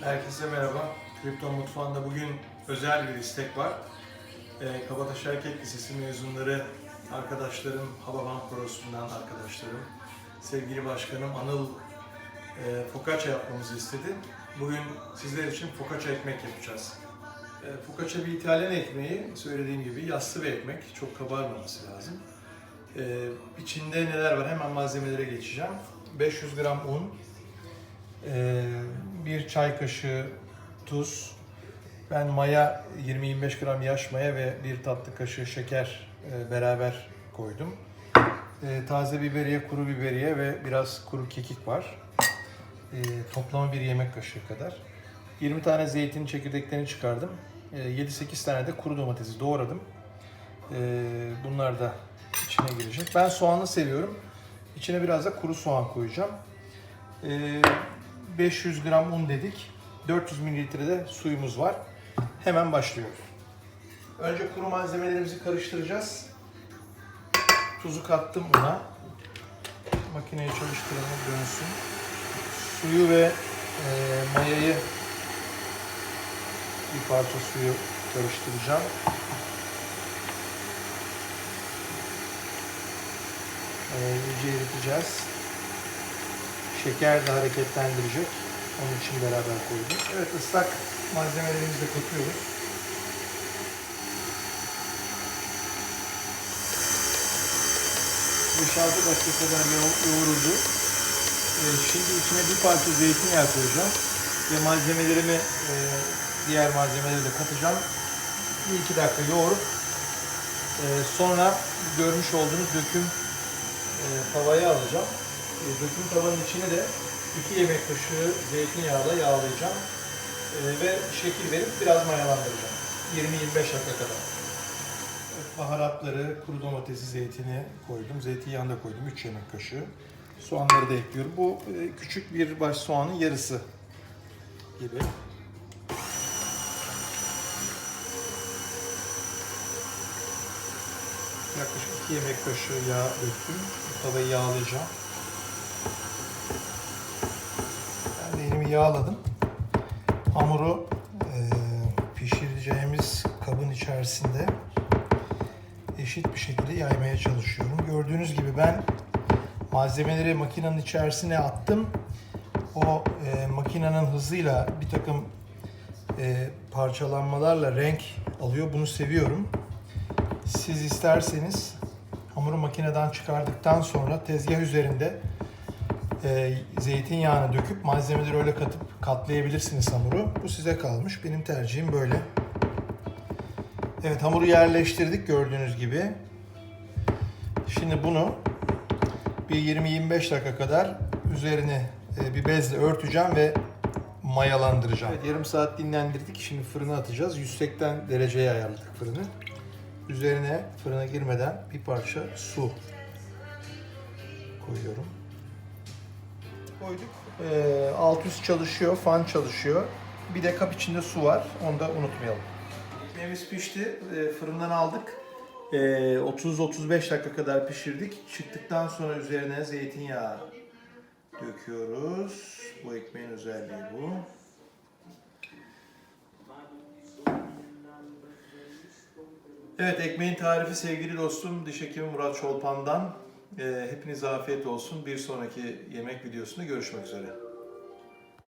Herkese merhaba. Kripto Mutfağı'nda bugün özel bir istek var. Ee, Kabataş Erkek Lisesi mezunları arkadaşlarım, Hababam Korosu'ndan arkadaşlarım, sevgili başkanım Anıl e, fokaça yapmamızı istedi. Bugün sizler için fokaça ekmek yapacağız. E, fokaça bir İtalyan ekmeği, söylediğim gibi yassı bir ekmek, çok kabarmaması lazım. E, içinde neler var hemen malzemelere geçeceğim. 500 gram un, bir çay kaşığı tuz, ben maya 20-25 gram yaş maya ve bir tatlı kaşığı şeker e, beraber koydum. Ee, taze biberiye, kuru biberiye ve biraz kuru kekik var. Ee, toplamı bir yemek kaşığı kadar. 20 tane zeytin çekirdeklerini çıkardım. Ee, 7-8 tane de kuru domatesi doğradım. Ee, bunlar da içine girecek. Ben soğanlı seviyorum. İçine biraz da kuru soğan koyacağım. Ee, 500 gram un dedik. 400 mililitre de suyumuz var. Hemen başlıyoruz. Önce kuru malzemelerimizi karıştıracağız. Tuzu kattım una. Makineyi çalıştıralım dönsün. Suyu ve e, mayayı bir parça suyu karıştıracağım. E, iyice eriteceğiz. Şeker de hareketlendirecek. Onun için beraber koydum. Evet ıslak malzemelerimizi de katıyoruz. Beş altı dakika kadar yoğ- yoğruldu. Ee, şimdi içine bir parça zeytinyağı koyacağım. Ve malzemelerimi, e, diğer malzemeleri de katacağım. Bir iki dakika yoğurup e, sonra görmüş olduğunuz döküm e, tavaya alacağım. E, döküm tavanın içine de 2 yemek kaşığı zeytinyağıyla yağlayacağım. E, ve şekil verip biraz mayalandıracağım. 20-25 dakika kadar. Baharatları, kuru domatesi, zeytini koydum. Zeytinyağını da koydum. 3 yemek kaşığı. Soğanları da ekliyorum. Bu e, küçük bir baş soğanın yarısı gibi. Yaklaşık 2 yemek kaşığı yağ döktüm. Tavayı yağlayacağım. Ben de elimi yağladım. Hamuru e, pişireceğimiz kabın içerisinde eşit bir şekilde yaymaya çalışıyorum. Gördüğünüz gibi ben malzemeleri makinenin içerisine attım. O e, makinenin hızıyla bir takım e, parçalanmalarla renk alıyor. Bunu seviyorum. Siz isterseniz hamuru makineden çıkardıktan sonra tezgah üzerinde e, zeytinyağını döküp malzemeleri öyle katıp katlayabilirsiniz hamuru. Bu size kalmış. Benim tercihim böyle. Evet hamuru yerleştirdik gördüğünüz gibi. Şimdi bunu bir 20-25 dakika kadar üzerine e, bir bezle örteceğim ve mayalandıracağım. Evet, yarım saat dinlendirdik. Şimdi fırına atacağız. 180 dereceye ayarladık fırını. Üzerine fırına girmeden bir parça su koyuyorum. Koyduk. Ee, alt üst çalışıyor, fan çalışıyor. Bir de kap içinde su var. Onu da unutmayalım. Ekmeğimiz pişti. Ee, fırından aldık. Ee, 30-35 dakika kadar pişirdik. Çıktıktan sonra üzerine zeytinyağı döküyoruz. Bu ekmeğin özelliği bu. Evet ekmeğin tarifi sevgili dostum diş hekimi Murat Çolpan'dan. Ee, hepinize afiyet olsun. Bir sonraki yemek videosunda görüşmek üzere.